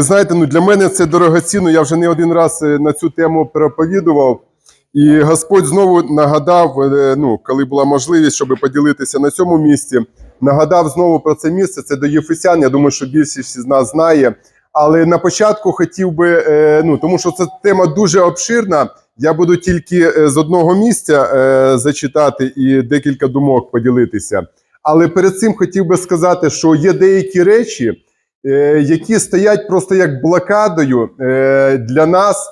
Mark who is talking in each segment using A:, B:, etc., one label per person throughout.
A: ви знаєте, ну для мене це дорогоцінно. Я вже не один раз е, на цю тему проповідував. І Господь знову нагадав, е, ну, коли була можливість, щоб поділитися на цьому місці, нагадав знову про це місце. Це до Єфесян. Я думаю, що більшість з нас знає. Але на початку хотів би, е, ну тому що ця тема дуже обширна. Я буду тільки з одного місця зачитати і декілька думок поділитися. Але перед цим хотів би сказати, що є деякі речі, які стоять просто як блокадою е, для нас,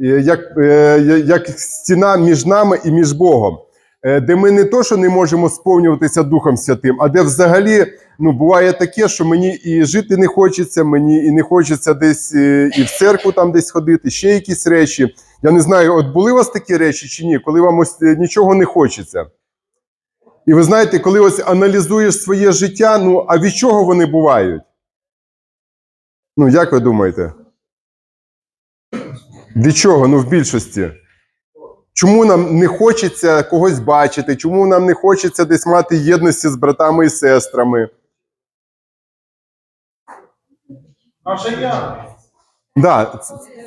A: е, як, е, як стіна між нами і між Богом, е, де ми не то, що не можемо сповнюватися Духом Святим, а де взагалі ну, буває таке, що мені і жити не хочеться, мені і не хочеться десь е, і в церкву там десь ходити, ще якісь речі. Я не знаю, от були у вас такі речі чи ні, коли вам ось е, нічого не хочеться. І ви знаєте, коли ось аналізуєш своє життя, ну а від чого вони бувають? Ну, як ви думаєте? Від чого? Ну, в більшості. Чому нам не хочеться когось бачити? Чому нам не хочеться десь мати єдності з братами і сестрами?
B: Наша я.
A: Да,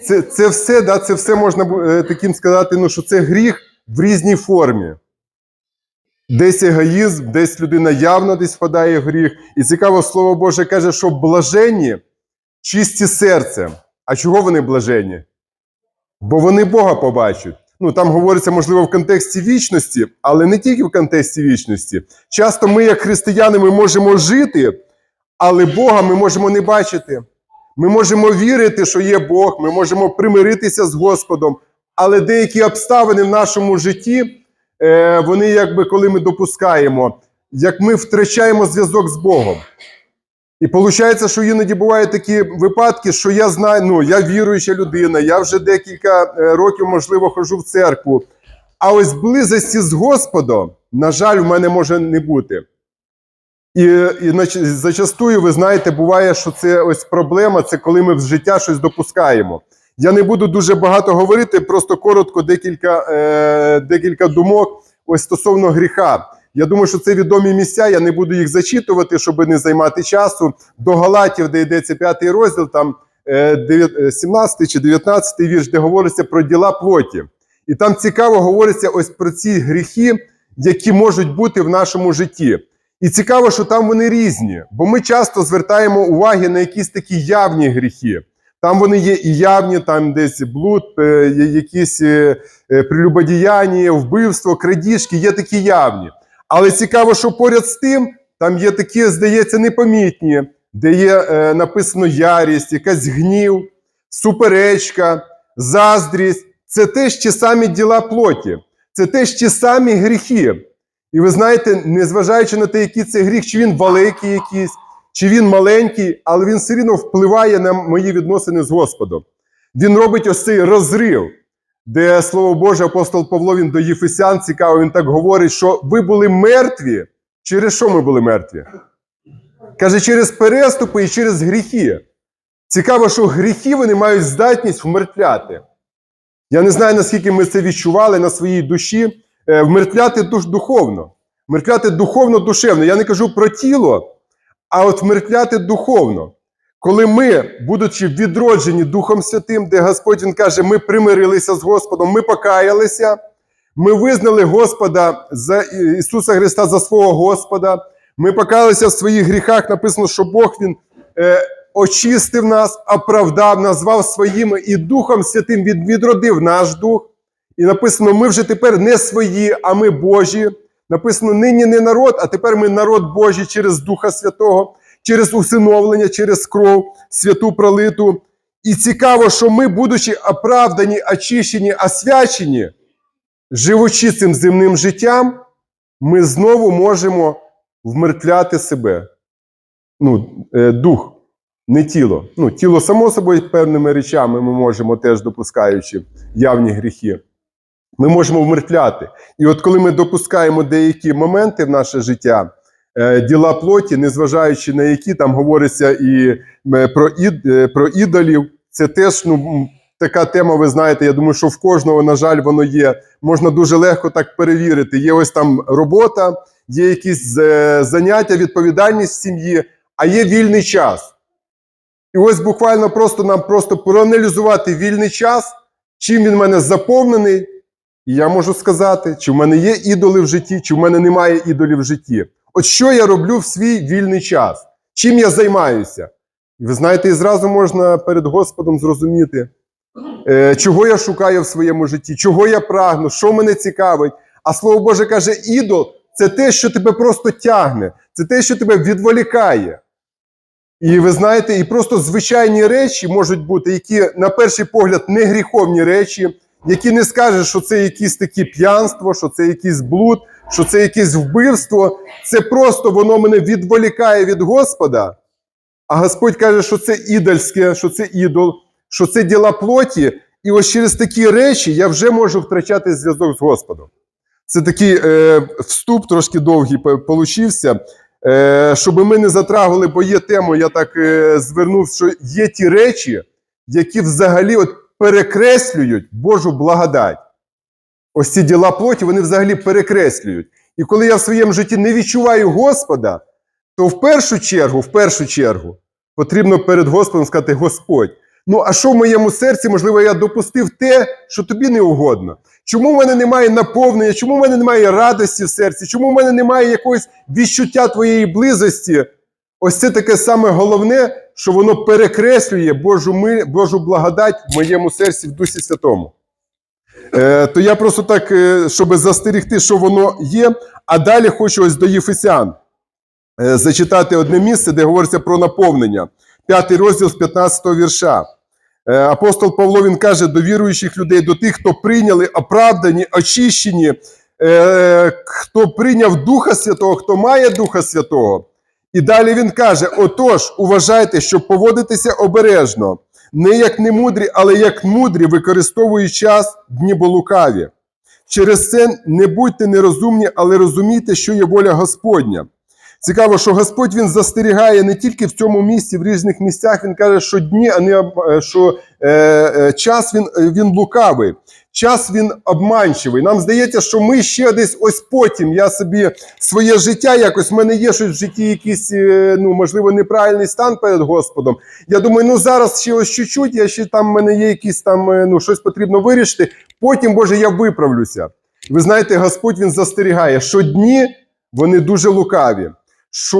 A: це, це все, да, це все можна е, таким сказати, ну, що це гріх в різній формі. Десь егоїзм, десь людина явно десь впадає в гріх. І цікаво, слово Боже каже, що блаженні чисті серцем. А чого вони блаженні? Бо вони Бога побачать. Ну, там говориться, можливо, в контексті вічності, але не тільки в контексті вічності. Часто ми, як християни, ми можемо жити, але Бога ми можемо не бачити. Ми можемо вірити, що є Бог, ми можемо примиритися з Господом, але деякі обставини в нашому житті, е, вони, якби коли ми допускаємо, як ми втрачаємо зв'язок з Богом. І виходить, що іноді бувають такі випадки, що я знаю, ну я віруюча людина, я вже декілька е, років, можливо, хожу в церкву. А ось близості з Господом, на жаль, в мене може не бути. І, і зачастую, ви знаєте, буває, що це ось проблема, це коли ми в життя щось допускаємо. Я не буду дуже багато говорити, просто коротко декілька, е, декілька думок ось стосовно гріха. Я думаю, що це відомі місця, я не буду їх зачитувати, щоб не займати часу. До Галатів, де йдеться п'ятий розділ, там е, е, 17 чи 19 вірш, де говориться про діла плоті. І там цікаво говориться ось про ці гріхи, які можуть бути в нашому житті. І цікаво, що там вони різні, бо ми часто звертаємо уваги на якісь такі явні гріхи. Там вони є і явні, там десь блуд, е, якісь е, е, прелюбодіяння, вбивство, крадіжки, є такі явні. Але цікаво, що поряд з тим, там є такі, здається, непомітні, де є е, написано ярість, якась гнів, суперечка, заздрість. Це теж ті самі діла плоті, це теж ті самі гріхи. І ви знаєте, незважаючи на те, який це гріх, чи він великий якийсь, чи він маленький, але він все рівно впливає на мої відносини з Господом. Він робить ось цей розрив, де слово Боже, апостол Павло він до Єфесян цікаво, він так говорить, що ви були мертві. Через що ми були мертві? Каже, через переступи і через гріхи. Цікаво, що гріхи вони мають здатність вмертвляти. Я не знаю, наскільки ми це відчували на своїй душі. Е, Вмертвляти духовно. Вмертвляти духовно душевно. Я не кажу про тіло, а от вмертвляти духовно. Коли ми, будучи відроджені Духом Святим, де Господь Він каже, ми примирилися з Господом, ми покаялися, ми визнали Господа за Ісуса Христа за свого Господа, ми покаялися в своїх гріхах. Написано, що Бог Він е, очистив нас, оправдав, назвав своїми і Духом Святим Він відродив наш дух. І написано: ми вже тепер не свої, а ми Божі. Написано: нині не народ, а тепер ми народ Божий через Духа Святого, через усиновлення, через кров святу пролиту. І цікаво, що ми, будучи оправдані, очищені, освячені, живучи цим земним життям, ми знову можемо вмертвляти себе. Ну, е, дух, не тіло. Ну, тіло, само собою, певними речами ми можемо теж допускаючи явні гріхи. Ми можемо вмертвляти. І от коли ми допускаємо деякі моменти в наше життя, діла плоті, незважаючи на які там говориться і е, про, ід, е, про ідолів, це теж ну, така тема, ви знаєте, я думаю, що в кожного, на жаль, воно є. Можна дуже легко так перевірити. Є ось там робота, є якісь е, заняття, відповідальність в сім'ї, а є вільний час. І ось буквально просто нам просто проаналізувати вільний час, чим він в мене заповнений. І я можу сказати, чи в мене є ідоли в житті, чи в мене немає ідолів в житті. От що я роблю в свій вільний час? Чим я займаюся? І ви знаєте, і зразу можна перед Господом зрозуміти, е, чого я шукаю в своєму житті, чого я прагну, що мене цікавить. А слово Боже каже, ідол це те, що тебе просто тягне, це те, що тебе відволікає. І ви знаєте, і просто звичайні речі можуть бути, які, на перший погляд, не гріховні речі, які не скажеш, що це якісь такі п'янство, що це якийсь блуд, що це якесь вбивство. Це просто воно мене відволікає від Господа. А Господь каже, що це ідольське, що це ідол, що це діла плоті. І ось через такі речі я вже можу втрачати зв'язок з Господом. Це такий е, вступ трошки довгий по- получився. Е, щоб ми не затрагували, бо є тему, я так е, звернув, що є ті речі, які взагалі от перекреслюють Божу благодать. Ось ці діла плоті, вони взагалі перекреслюють. І коли я в своєму житті не відчуваю Господа, то в першу чергу, в першу чергу, потрібно перед Господом сказати: Господь, ну а що в моєму серці, можливо, я допустив те, що тобі не угодно? Чому в мене немає наповнення? Чому в мене немає радості в серці? Чому в мене немає якогось відчуття твоєї близості? Ось це таке саме головне, що воно перекреслює Божу, ми, Божу благодать в моєму серці в Дусі Святому. Е, то я просто так, е, щоб застерігти, що воно є. А далі хочу ось до Єфесян е, зачитати одне місце, де говориться про наповнення. П'ятий розділ з 15 вірша. Е, Апостол Павло він каже до віруючих людей, до тих, хто прийняли, оправдані, очищені, хто прийняв Духа Святого, хто має Духа Святого. І далі він каже: отож, уважайте, щоб поводитися обережно, не як немудрі, але як мудрі, використовуючи час дні бо лукаві. Через це не будьте нерозумні, але розумійте, що є воля Господня. Цікаво, що Господь він застерігає не тільки в цьому місці, в різних місцях. Він каже, що дні, а не е, що е, е, час він, е, він лукавий, час він обманчивий. Нам здається, що ми ще десь ось потім. Я собі своє життя якось в мене є щось в житті, якийсь, е, ну можливо, неправильний стан перед Господом. Я думаю, ну зараз ще ось чуть-чуть, я ще там в мене є якісь там, ну щось потрібно вирішити. Потім, Боже, я виправлюся. Ви знаєте, Господь він застерігає, що дні вони дуже лукаві. Що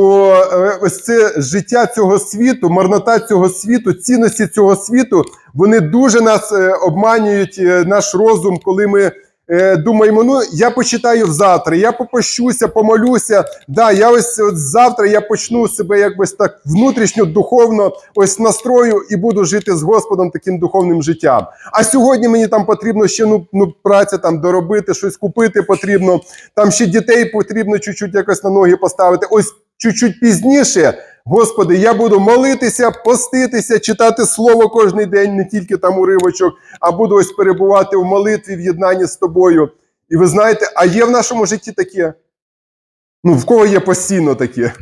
A: е, ось це життя цього світу, марнота цього світу, цінності цього світу, вони дуже нас е, обманюють, е, наш розум, коли ми думаємо, ну я почитаю завтра, я попощуся, помолюся. Да, я ось от завтра я почну себе якось так внутрішньо, духовно ось настрою і буду жити з Господом таким духовним життям. А сьогодні мені там потрібно ще ну, ну праця там доробити, щось купити потрібно. Там ще дітей потрібно чуть-чуть якось на ноги поставити. Ось чуть-чуть пізніше. Господи, я буду молитися, поститися, читати слово кожен день, не тільки там уривочок, а буду ось перебувати в молитві, в єднанні з тобою. І ви знаєте, а є в нашому житті таке? Ну, в кого є постійно таке?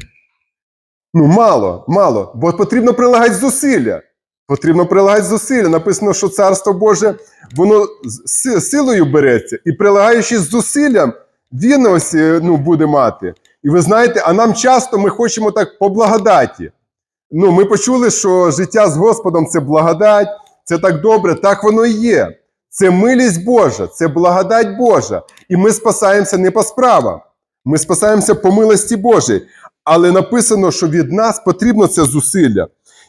A: Ну, мало, мало. Бо потрібно прилагати зусилля. Потрібно прилагати зусилля. Написано, що Царство Боже, воно з силою береться, і прилагаючи зусиллям, він ось е, ну, буде мати. І ви знаєте, а нам часто ми хочемо так по благодаті. Ну, ми почули, що життя з Господом це благодать, це так добре, так воно і є. Це милість Божа, це благодать Божа. І ми спасаємося не по справам. Ми спасаємося по милості Божій. Але написано, що від нас потрібно це зусилля.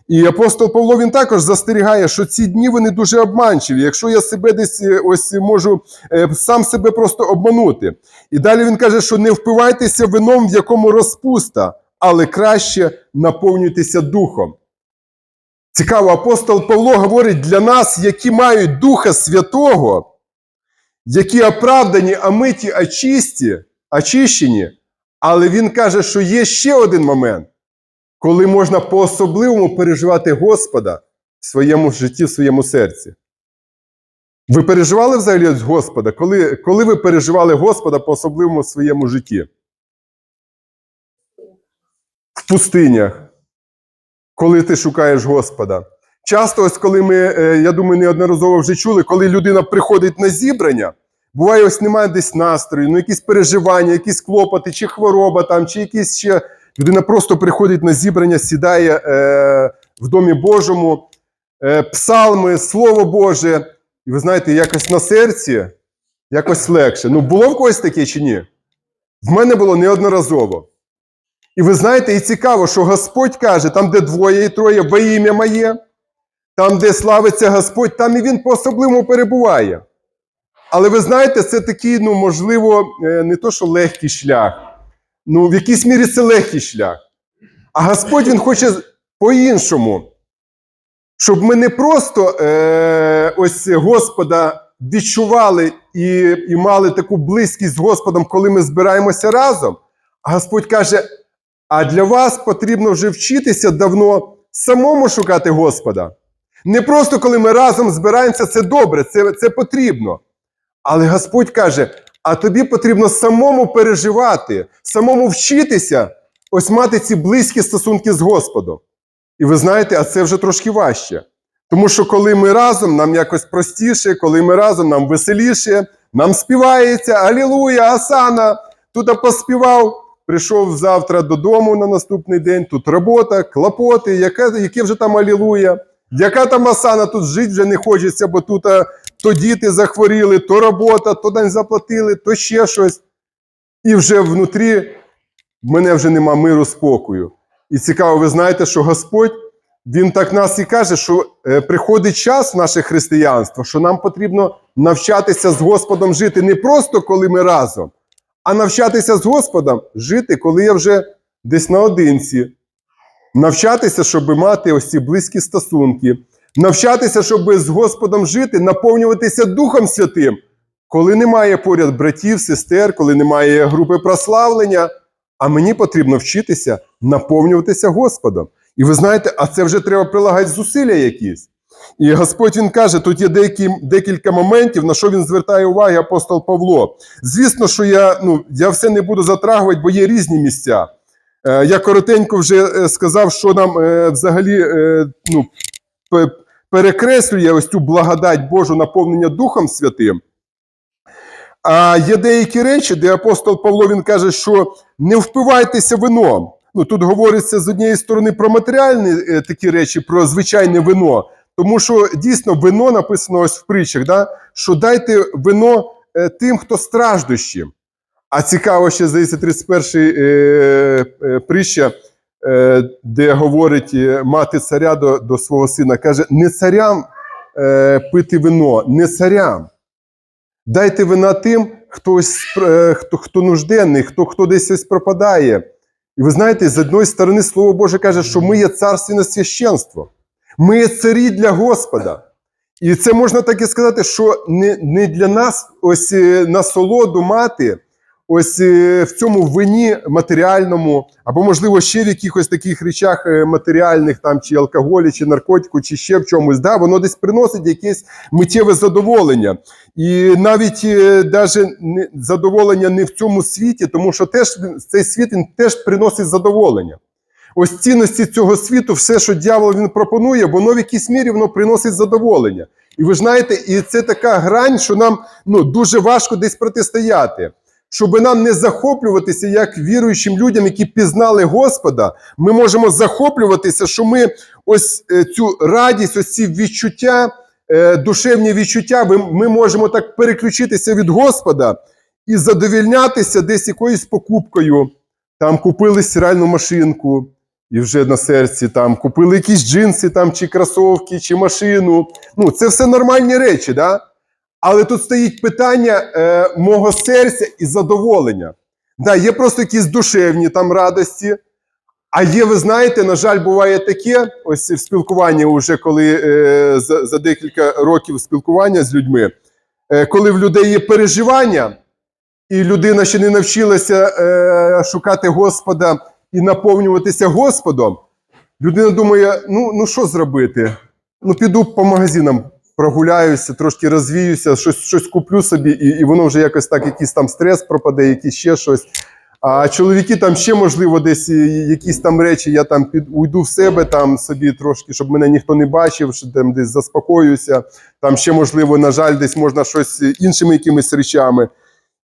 A: І апостол Павло він також застерігає, що ці дні вони дуже обманчиві. Якщо я себе десь е, ось можу е, сам себе просто обманути. І далі він каже, що не впивайтеся вином, в якому розпуста, але краще наповнюйтеся духом. Цікаво, апостол Павло говорить для нас, які мають Духа Святого, які оправдані, омиті, очисті, очищені. Але він каже, що є ще один момент, коли можна по-особливому переживати Господа в своєму житті, в своєму серці. Ви переживали взагалі Господа? Коли, коли ви переживали Господа по-особливому в своєму житті? В пустинях. Коли ти шукаєш Господа. Часто, ось коли ми, е, я думаю, неодноразово вже чули, коли людина приходить на зібрання, буває, ось немає десь настрою, ну якісь переживання, якісь клопоти, чи хвороба там, чи якісь ще. Людина просто приходить на зібрання, сідає е, в Домі Божому, е, псалми, Слово Боже. І ви знаєте, якось на серці, якось легше. Ну, було в когось таке чи ні? В мене було неодноразово. І ви знаєте, і цікаво, що Господь каже, там, де двоє і троє во ім'я моє, там, де славиться Господь, там і він по-особливому перебуває. Але ви знаєте, це такий, ну, можливо, е, не то, що легкий шлях. Ну, в якійсь мірі це легкий шлях. А Господь Він хоче по-іншому. Щоб ми не просто е, ось Господа відчували і, і мали таку близькість з Господом, коли ми збираємося разом. А Господь каже: а для вас потрібно вже вчитися давно самому шукати Господа. Не просто коли ми разом збираємося, це добре, це, це потрібно. Але Господь каже: а тобі потрібно самому переживати, самому вчитися, ось мати ці близькі стосунки з Господом. І ви знаєте, а це вже трошки важче. Тому що коли ми разом, нам якось простіше, коли ми разом, нам веселіше, нам співається Алілуя, Асана. Тут поспівав, прийшов завтра додому на наступний день, тут робота, клопоти, яке, яке вже там Алілуя. Яка там Асана, тут жити вже не хочеться, бо тут а, то діти захворіли, то робота, то день заплатили, то ще щось. І вже внутрі в мене вже нема миру, спокою. І цікаво, ви знаєте, що Господь, Він так нас і каже, що е, приходить час в наше християнство, що нам потрібно навчатися з Господом жити не просто коли ми разом, а навчатися з Господом жити, коли я вже десь наодинці. Навчатися, щоб мати ось ці близькі стосунки, навчатися, щоб з Господом жити, наповнюватися Духом Святим, коли немає поряд братів, сестер, коли немає групи прославлення. А мені потрібно вчитися наповнюватися Господом. І ви знаєте, а це вже треба прилагати зусилля якісь. І Господь він каже, тут є деякі, декілька моментів, на що він звертає увагу апостол Павло. Звісно, що я, ну, я все не буду затрагувати, бо є різні місця. Е, я коротенько вже е, сказав, що нам е, взагалі ну, перекреслює ось цю благодать Божу наповнення Духом Святим. А є деякі речі, де апостол Павло він каже, що не впивайтеся вином. Ну, тут говориться з однієї сторони про матеріальні такі речі, про звичайне вино. Тому що дійсно вино написано ось в притчах, да? що дайте вино тим, хто страждущі. А цікаво ще, здається, 31 е, е, притча, е, де говорить е, мати царя до, до свого сина, каже: не царям е, пити вино, не царям. Дайте вина тим, хто, е, хто, хто нужденний, хто, хто десь ось пропадає. І ви знаєте, з одної сторони, Слово Боже каже, що ми є царственне священство. Ми є царі для Господа. І це можна так і сказати, що не, не для нас ось е, насолоду мати ось е, в цьому вині матеріальному, або, можливо, ще в якихось таких речах е, матеріальних, там, чи алкоголі, чи наркотику, чи ще в чомусь, да, воно десь приносить якесь миттєве задоволення. І навіть е, даже задоволення не в цьому світі, тому що теж цей світ він теж приносить задоволення. Ось цінності цього світу, все, що дьявол він пропонує, воно в якійсь мірі воно приносить задоволення. І ви знаєте, і це така грань, що нам ну, дуже важко десь протистояти. Щоб нам не захоплюватися як віруючим людям, які пізнали Господа, ми можемо захоплюватися, що ми ось е, цю радість, ось ці відчуття, е, душевні відчуття, ми, можемо так переключитися від Господа і задовільнятися десь якоюсь покупкою. Там купили стиральну машинку, і вже на серці там купили якісь джинси, там, чи кросовки, чи машину. Ну, це все нормальні речі, да? Але тут стоїть питання е, мого серця і задоволення. Да, є просто якісь душевні там радості. А є, ви знаєте, на жаль, буває таке, ось в спілкуванні, уже коли е, за, за декілька років спілкування з людьми, е, коли в людей є переживання, і людина ще не навчилася е, шукати Господа і наповнюватися Господом, людина думає: ну, ну що зробити? Ну, піду по магазинам, прогуляюся, трошки розвіюся, щось, щось куплю собі, і, і воно вже якось так, якийсь там стрес пропаде, якийсь ще щось. А чоловіки там ще, можливо, десь якісь там речі, я там під уйду в себе там собі трошки, щоб мене ніхто не бачив, що там десь заспокоюся. Там ще, можливо, на жаль, десь можна щось іншими якимись речами.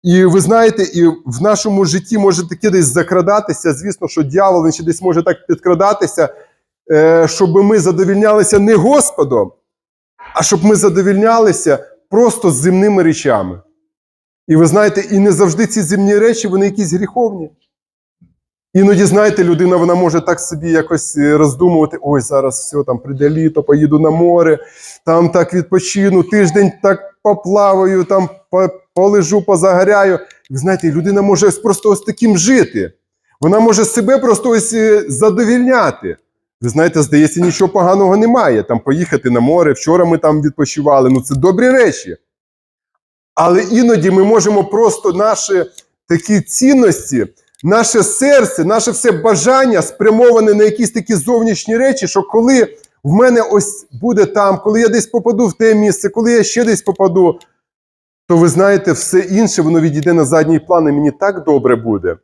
A: І ви знаєте, і в нашому житті може таке десь закрадатися. Звісно, що дьявол він ще десь може так підкрадатися, е, щоб ми задовільнялися не Господом, а щоб ми задовільнялися просто земними речами. І ви знаєте, і не завжди ці земні речі, вони якісь гріховні. Іноді, знаєте, людина вона може так собі якось е, роздумувати: ой, зараз все, там прийде літо, поїду на море, там так відпочину, тиждень так поплаваю, там полежу, позагоряю. Ви знаєте, людина може ось просто ось таким жити. Вона може себе просто ось е, задовільняти. Ви знаєте, здається, нічого поганого немає. Там поїхати на море. Вчора ми там відпочивали. Ну, це добрі речі. Але іноді ми можемо просто наші такі цінності, наше серце, наше все бажання спрямоване на якісь такі зовнішні речі, що коли в мене ось буде там, коли я десь попаду в те місце, коли я ще десь попаду, то ви знаєте, все інше воно відійде на задній план, і мені так добре буде.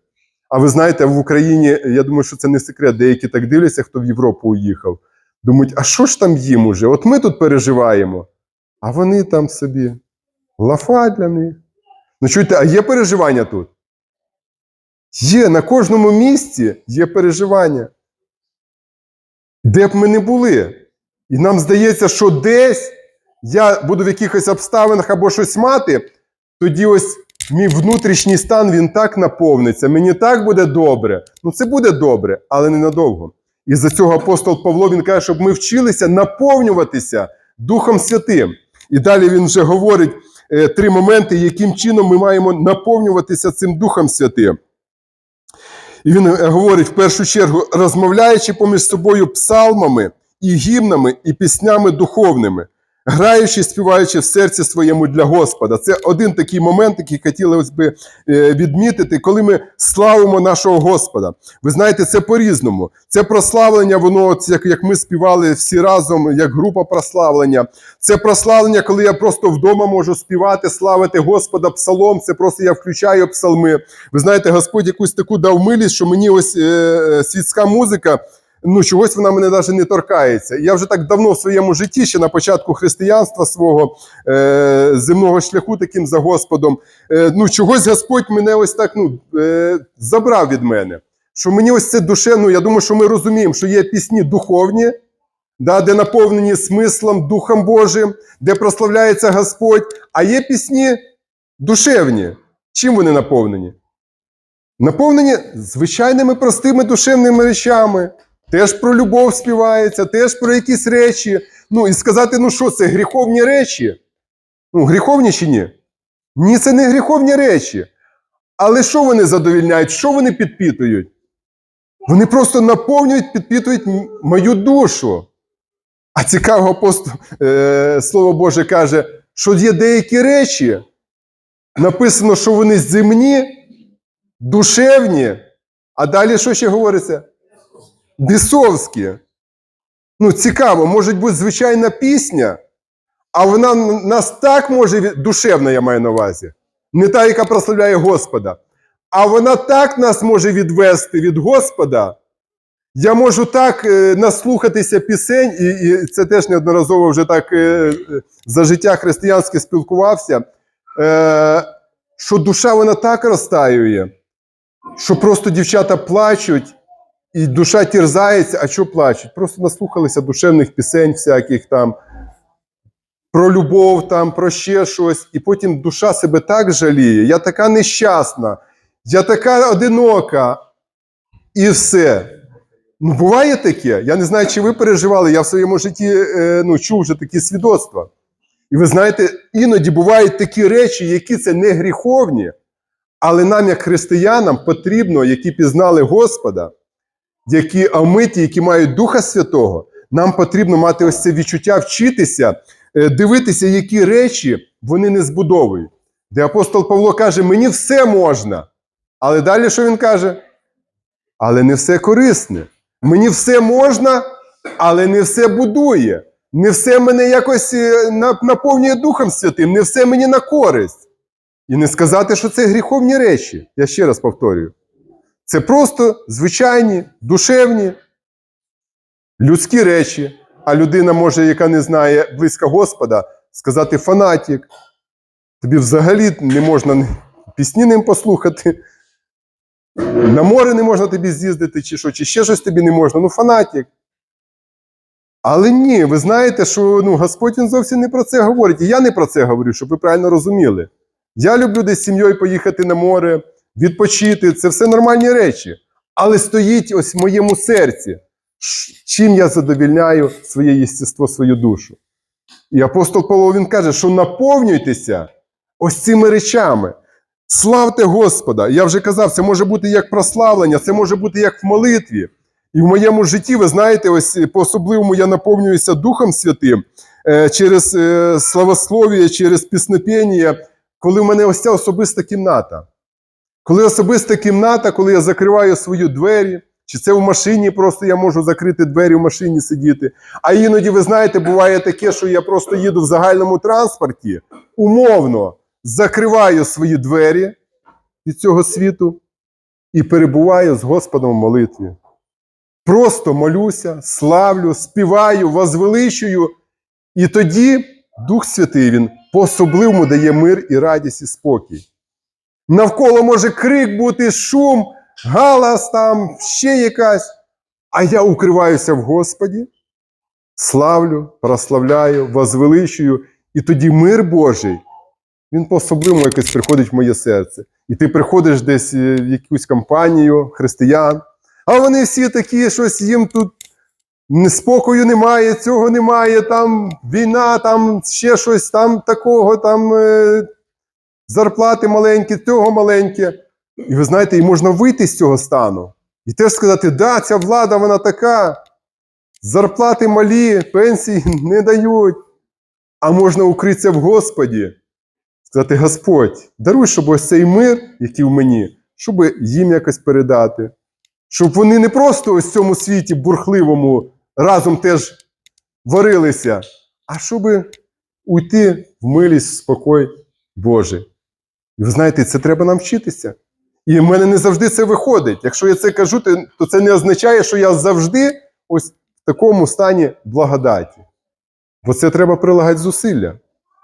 A: А ви знаєте, в Україні, я думаю, що це не секрет, деякі так дивляться, хто в Європу уїхав. Думають, а що ж там їм уже? От ми тут переживаємо, а вони там собі. Лафа для них. Ну чуєте, а є переживання тут? Є, на кожному місці є переживання. Де б ми не були. І нам здається, що десь я буду в якихось обставинах або щось мати, тоді ось мій внутрішній стан він так наповниться, мені так буде добре. Ну це буде добре, але ненадовго. І за цього апостол Павло він каже, щоб ми вчилися наповнюватися Духом Святим. І далі він вже говорить е, три моменти, яким чином ми маємо наповнюватися цим Духом Святим. І він е, говорить в першу чергу, розмовляючи поміж собою псалмами і гімнами, і піснями духовними, граючи, співаючи в серці своєму для Господа. Це один такий момент, який хотілося би е, відмітити, коли ми славимо нашого Господа. Ви знаєте, це по-різному. Це прославлення, воно, як, як ми співали всі разом, як група прославлення. Це прославлення, коли я просто вдома можу співати, славити Господа псалом. Це просто я включаю псалми. Ви знаєте, Господь якусь таку дав милість, що мені ось е, е, світська музика. Ну, чогось вона мене навіть не торкається. Я вже так давно в своєму житті, ще на початку християнства свого е, земного шляху, таким за Господом. Е, ну, чогось Господь мене ось так ну, е, забрав від мене. Що мені ось це душе, ну я думаю, що ми розуміємо, що є пісні духовні, да, де наповнені смислом, Духом Божим, де прославляється Господь, а є пісні душевні. Чим вони наповнені? Наповнені звичайними простими душевними речами. Теж про любов співається, теж про якісь речі. Ну і сказати, ну що це гріховні речі? Ну, гріховні чи ні? Ні, це не гріховні речі. Але що вони задовільняють? Що вони підпитують? Вони просто наповнюють, підпитують мою душу. А цікаво, апостол, е, Слово Боже каже, що є деякі речі, написано, що вони земні, душевні, а далі що ще говориться? Бісовські. Ну, цікаво, може бути звичайна пісня, а вона нас так може, душевна, я маю на увазі, не та, яка прославляє Господа. А вона так нас може відвести від Господа. Я можу так е, наслухатися пісень, і, і це теж неодноразово вже так е, е, за життя християнське спілкувався, е, що душа вона так розтаює, що просто дівчата плачуть, і душа тірзається, а що плачуть? Просто наслухалися душевних пісень всяких там, про любов, там, про ще щось, і потім душа себе так жаліє. Я така нещасна, я така одинока, і все. Ну, буває таке. Я не знаю, чи ви переживали. Я в своєму житті е, ну, чув вже такі свідоцтва. І ви знаєте, іноді бувають такі речі, які це не гріховні, але нам, як християнам, потрібно, які пізнали Господа, які омиті, які мають Духа Святого, нам потрібно мати ось це відчуття вчитися, е, дивитися, які речі вони не збудовують. Де апостол Павло каже: мені все можна. Але далі що він каже? Але не все корисне. Мені все можна, але не все будує. Не все мене якось е, наповнює Духом Святим, не все мені на користь. І не сказати, що це гріховні речі. Я ще раз повторюю. Це просто звичайні, душевні, людські речі. А людина може, яка не знає близько Господа, сказати фанатік. Тобі взагалі не можна пісні ним послухати. На море не можна тобі з'їздити, чи що, чи ще щось тобі не можна. Ну, фанатік. Але ні, ви знаєте, що ну, Господь він зовсім не про це говорить. І я не про це говорю, щоб ви правильно розуміли. Я люблю десь з сім'єю поїхати на море, відпочити. Це все нормальні речі. Але стоїть ось в моєму серці, чим я задовільняю своє єстество, свою душу. І апостол Павло він каже, що наповнюйтеся ось цими речами. Славте Господа. Я вже казав, це може бути як прославлення, це може бути як в молитві. І в моєму житті, ви знаєте, ось по-особливому я наповнююся Духом Святим е, через е, славослов'я, через піснопєння, коли в мене ось ця особиста кімната. Коли особиста кімната, коли я закриваю свої двері, чи це в машині просто я можу закрити двері в машині сидіти. А іноді, ви знаєте, буває таке, що я просто їду в загальному транспорті, умовно закриваю свої двері від цього світу і перебуваю з Господом в молитві. Просто молюся, славлю, співаю, возвеличую. І тоді Дух Святий Він по-особливому дає мир і радість і спокій. Навколо може крик бути, шум, галас там, ще якась. А я укриваюся в Господі, славлю, прославляю, возвеличую, і тоді мир Божий, він по-особливому якось приходить в моє серце. І ти приходиш десь е, в якусь компанію християн, а вони всі такі, щось їм тут спокою немає, цього немає, там війна, там ще щось, там такого, там е, зарплати маленькі, цього маленьке. І ви знаєте, і можна вийти з цього стану. І теж сказати, да, ця влада, вона така, зарплати малі, пенсії не дають. А можна укритися в Господі, сказати, Господь, даруй, щоб ось цей мир, який в мені, щоб їм якось передати. Щоб вони не просто ось в цьому світі бурхливому разом теж варилися, а щоб уйти в милість, в спокой Божий. І ви знаєте, це треба нам вчитися. І в мене не завжди це виходить. Якщо я це кажу, то- це не означає, що я завжди ось в такому стані благодаті. Бо це треба прилагати зусилля.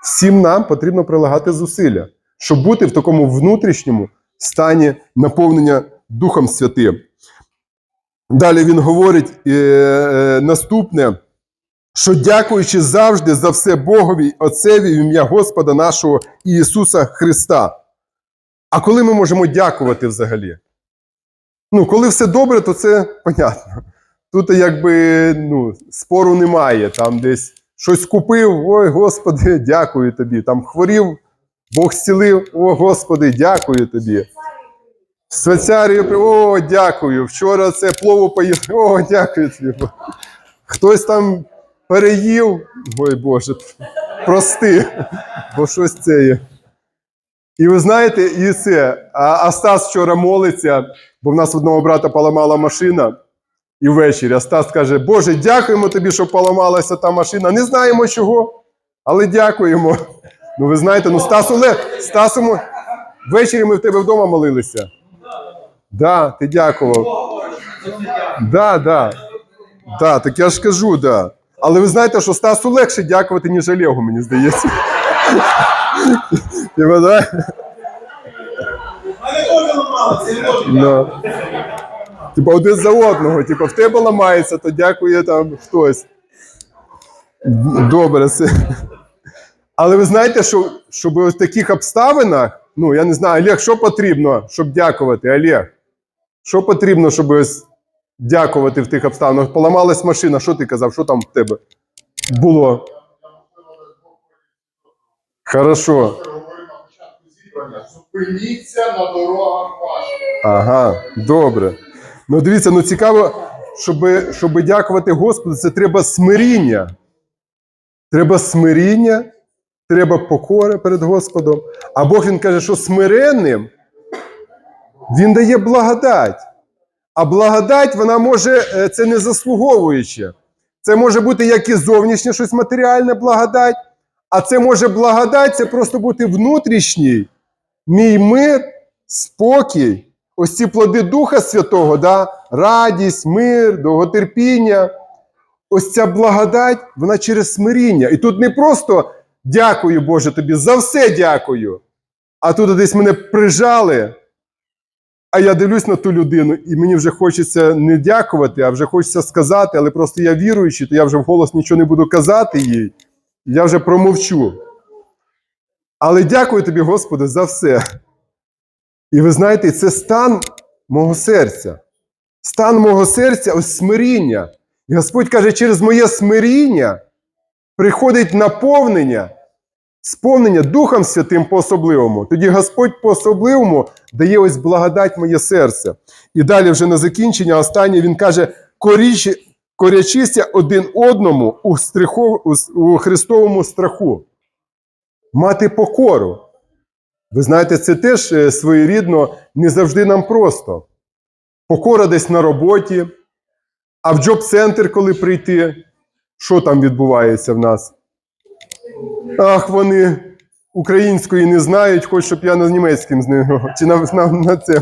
A: Всім нам потрібно прилагати зусилля, щоб бути в такому внутрішньому стані наповнення Духом Святим. Далі він говорить е, е, наступне, що дякуючи завжди за все Богові, Отцеві в ім'я Господа нашого Ісуса Христа. А коли ми можемо дякувати взагалі? Ну, коли все добре, то це понятно. Тут якби ну, спору немає. Там десь щось купив, ой, Господи, дякую тобі. Там хворів, Бог зцілив, о, Господи, дякую тобі. В Швейцарію, о, дякую. Вчора це плову поїв, о, дякую тобі. Хтось там переїв, ой Боже, прости, бо щось це є. І ви знаєте, і це. А, а Стас вчора молиться, бо в нас одного брата поламала машина. І ввечері. А Стас каже: Боже, дякуємо тобі, що поламалася та машина. Не знаємо чого, але дякуємо. Ну, ви знаєте, ну Стас Олег, Стасу, ввечері ми в тебе вдома молилися. Да, ти дякував. Да, да. Да, так я ж кажу, да. Але ви знаєте, що Стасу легше дякувати, ніж Олегу, мені здається. Типа, да? Ну. Типа один за одного. Типа в тебе ламається, то дякує там хтось. Добре. Це. Але ви знаєте, що щоб в таких обставинах, ну я не знаю, Олег, що потрібно, щоб дякувати? Олег, що потрібно, щоб ось дякувати в тих обставинах? Поламалась машина, що ти казав, що там в тебе було? Хорошо.
C: зупиніться на дорогах ваших.
A: Ага, добре. Ну дивіться, ну цікаво, щоб, щоб дякувати Господу, це треба смиріння. Треба смиріння, треба покора перед Господом. А Бог він каже, що смиренним він дає благодать. А благодать, вона може, е, це не заслуговуюче. Це може бути як і зовнішнє щось матеріальне благодать, а це може благодать, це просто бути внутрішній, мій мир, спокій, ось ці плоди Духа Святого, да? радість, мир, довготерпіння. Ось ця благодать, вона через смиріння. І тут не просто дякую, Боже, тобі, за все дякую. А тут десь мене прижали, А я дивлюсь на ту людину, і мені вже хочеться не дякувати, а вже хочеться сказати, але просто я віруючий, то я вже вголос нічого не буду казати їй. Я вже промовчу. Але дякую тобі, Господи, за все. І ви знаєте, це стан мого серця. Стан мого серця ось смиріння. І Господь каже, через моє смиріння приходить наповнення, сповнення Духом Святим по-особливому. Тоді Господь по-особливому дає ось благодать моє серце. І далі, вже на закінчення, останнє він каже: «Коріч- корячися один одному у, стрихов, у, Христовому страху. Мати покору. Ви знаєте, це теж е, своєрідно не завжди нам просто. Покора десь на роботі, а в джоб-центр, коли прийти, що там відбувається в нас? Ах, вони української не знають, хоч щоб я на німецьким з ними, чи на, на, на це.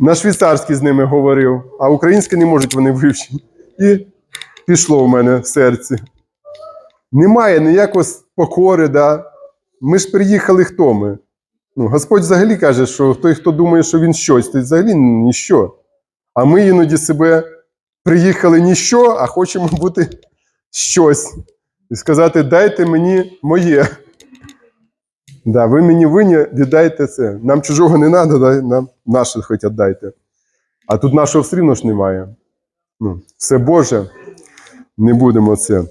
A: На швейцарській з ними говорив, а українське не можуть вони вивчити. І пішло в мене в серці. Немає ніякої покори, да? Ми ж приїхали хто ми? Ну, Господь взагалі каже, що той, хто думає, що він щось, той взагалі ніщо. А ми іноді себе приїхали ніщо, а хочемо бути щось. І сказати, дайте мені моє. Да, ви мені винні, віддайте це. Нам чужого не треба, да? нам наше хоч віддайте. А тут нашого все рівно ж немає. Ну, все Боже, не будемо це.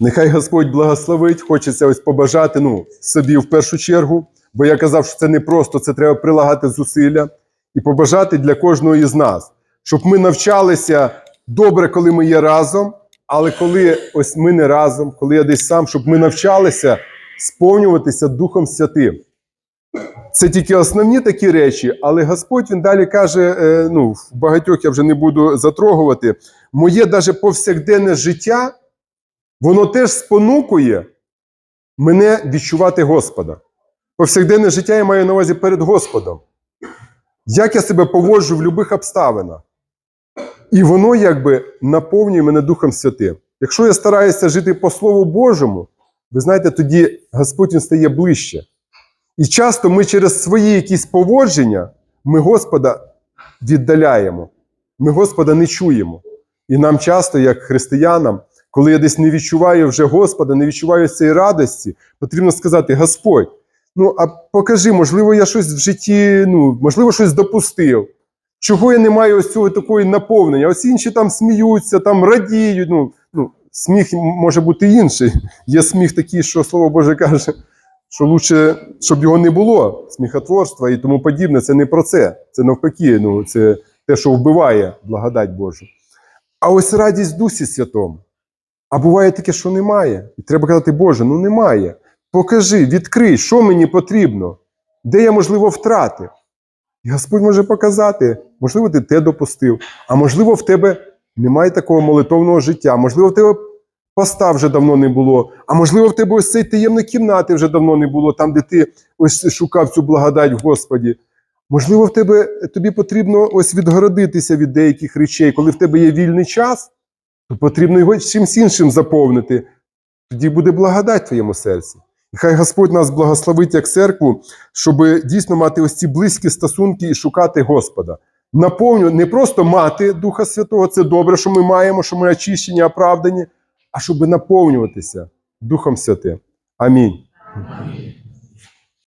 A: Нехай Господь благословить, хочеться ось побажати ну, собі в першу чергу, бо я казав, що це не просто, це треба прилагати зусилля і побажати для кожного із нас, щоб ми навчалися добре, коли ми є разом, але коли ось ми не разом, коли я десь сам, щоб ми навчалися сповнюватися Духом Святим. Це тільки основні такі речі, але Господь він далі каже: е, ну, в багатьох я вже не буду затрогувати, моє даже повсякденне життя, воно теж спонукує мене відчувати Господа. Повсякденне життя я маю на увазі перед Господом. Як я себе поводжу в будь-яких обставинах. І воно якби наповнює мене Духом Святим. Якщо я стараюся жити по Слову Божому, ви знаєте, тоді Господь він стає ближче. І часто ми через свої якісь поводження, ми Господа віддаляємо. Ми Господа не чуємо. І нам часто, як християнам, коли я десь не відчуваю вже Господа, не відчуваю цієї радості, потрібно сказати: Господь, ну а покажи, можливо, я щось в житті, ну, можливо, щось допустив. Чого я не маю ось цього такої наповнення? Ось інші там сміються, там радіють. Ну, сміх може бути інший. Є сміх такий, що Слово Боже каже, що лучше, щоб його не було, сміхотворства і тому подібне. Це не про це. Це навпаки, ну, це те, що вбиває благодать Божу. А ось радість в Дусі Святому. А буває таке, що немає. І треба казати, Боже, ну немає. Покажи, відкрий, що мені потрібно, де я, можливо, втратив. І Господь може показати, можливо, ти те допустив, а можливо, в тебе немає такого молитовного життя, можливо, в тебе поста вже давно не було, а можливо, в тебе ось цієї таємної кімнати вже давно не було, там, де ти ось шукав цю благодать в Господі. Можливо, в тебе тобі потрібно ось відгородитися від деяких речей, коли в тебе є вільний час, то потрібно його чимось іншим заповнити. Тоді буде благодать в твоєму серці. І хай Господь нас благословить як церкву, щоб дійсно мати ось ці близькі стосунки і шукати Господа. Наповню не просто мати Духа Святого, це добре, що ми маємо, що ми очищені, оправдані, а щоб наповнюватися Духом Святим. Амінь.
B: Амінь.